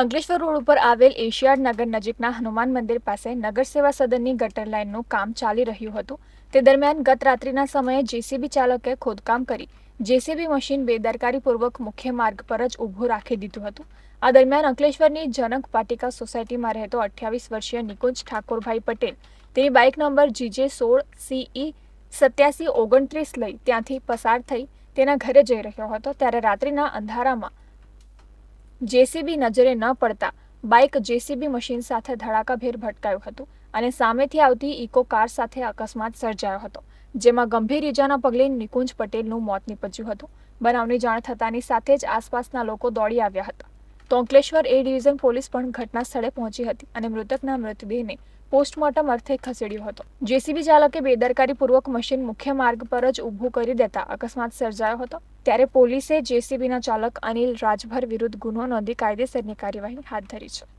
Ankleshwar road ઉપર આવેલ Asiad નગર નજીકના હનુમાન મંદિર પાસે નગર સેવા સદનની ગટર લાઇનનું કામ ચાલી રહ્યું હતું. તે દરમિયાન ગત રાત્રિના સમયે જેસીબી ચાલકે ખોદકામ કરી, જેસીબી મશીન બેદરકારીપૂર્વક મુખ્ય માર્ગ પર જ ઊભું રાખી દીધું હતું. આ દરમિયાન અંકલેશ્વરની જનક પાટિકા સોસાયટીમાં રહેતો અઠ્યાવીસ વર્ષીય નિકુંજ ઠાકોરભાઈ પટેલ તેની બાઇક નંબર જીજે સોળ સીઈ સત્યાસી ઓગણત્રીસ લઈ ત્યાંથી પસાર થઈ તેના ઘરે જઈ રહ્યો હતો. ત્યારે રાત્રિના અંધારામાં જેસીબી નજરે ન પડતા બાઇક જેસીબી મશીન સાથે ધડાકાભેર ભટકાયું હતું અને સામેથી આવતી ઇકો કાર સાથે અકસ્માત સર્જાયો હતો, જેમાં ગંભીર ઈજાના પગલે નિકુંજ પટેલનું મોત નીપજ્યું હતું. બનાવની જાણ થતાની સાથે જ આસપાસના લોકો દોડી આવ્યા હતા. તોંકલેશ્વર એ ડિવિઝન પોલીસ પણ ઘટના સ્થળે પહોંચી હતી અને મૃતકના મૃતદેહને પોસ્ટમોર્ટમ અર્થે ખસેડ્યો હતો. જેસીબી ચાલકે બેદરકારીપૂર્વક મશીન મુખ્ય માર્ગ પર જ ઊભું કરી દેતા અકસ્માત સર્જાયો હતો. ત્યારે પોલીસે જેસીબીના ચાલક અનિલ રાજભર વિરુદ્ધ ગુનો નોંધી કાયદેસરની કાર્યવાહી હાથ ધરી છે.